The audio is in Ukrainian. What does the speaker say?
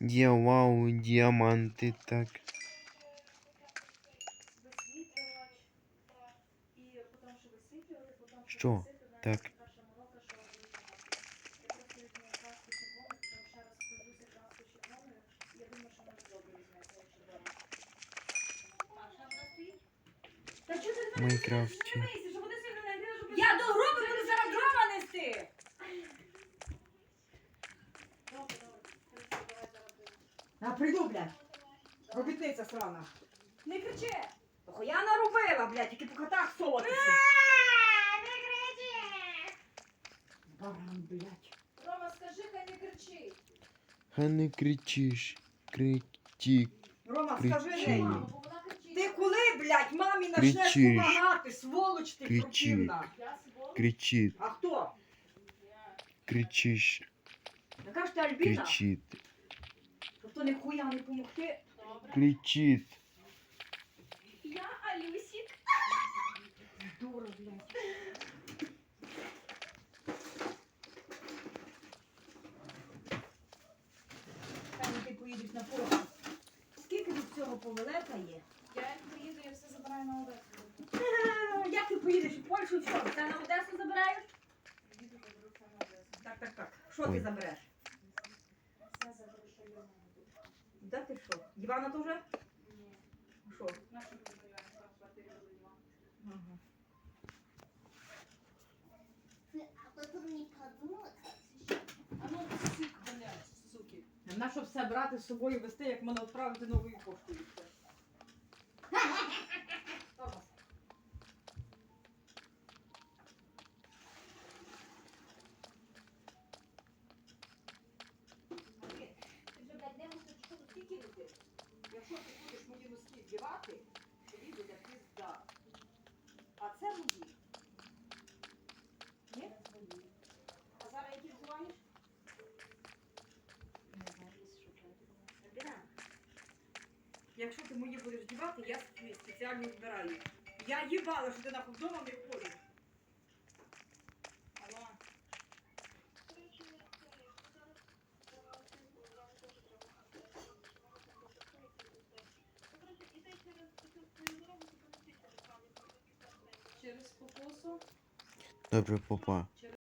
Є вау, діаманти, так. Що Так. перша молока, що висвітлювати. Я просто візьму краску червону, потім ще раз пройдуся краску червоною. Я думаю, що вона добре візьметься, якщо добре. А, ще вона стоїть? Та чого ти В Майнкрафті. не дивися, щоб вони сильно не гріли, щоб... Я до групи буду зараз дрова нести. Добре, добре. Христо, давай зараз прийду. А прийду, блядь. Робітниця срана. Не кричи. Ох, я наробила, блядь, тільки по хатах соватися. Баран, блядь. Рома, скажи, хай не кричить. Хай не кричиш. Кричи. Рома, Кричи. скажи Кричи. Мамо, бо вона кричить. Ти коли, блядь, мамі почнеш Кричиш. допомагати, сволоч ти Кричи. противна. Я. А хто? Кричиш. Яка ж ти Альбіна? Кричить. Тобто не хуя не помогти? Добре. Кричить. Я Алюсік. Дура, блядь. Хай ти поїдеш на порох. Скільки від цього повелета є? Я як приїду, я все забираю на Одесу. Як ти поїдеш в Польщу, що? Це на Одесу забираєш? Все. Так, так, так. Що ти забереш? Все заберу, що я маю. Да ти що? Івана тоже? Ні. Що? Нашу продаю, там в квартирі були два. Ага. А потом не подумала, А ну, сук, блядь, суки. На що все брати з собою вести, як мене відправити новою поштою? вдівати, тобі буде пізда. А це мої. Ні? А зараз які буваєш? Якщо ти мої будеш дівати, я спеціально збираю. Я їбала, що ти нахуй вдома не ходиш. Через покосу. Добре, папа.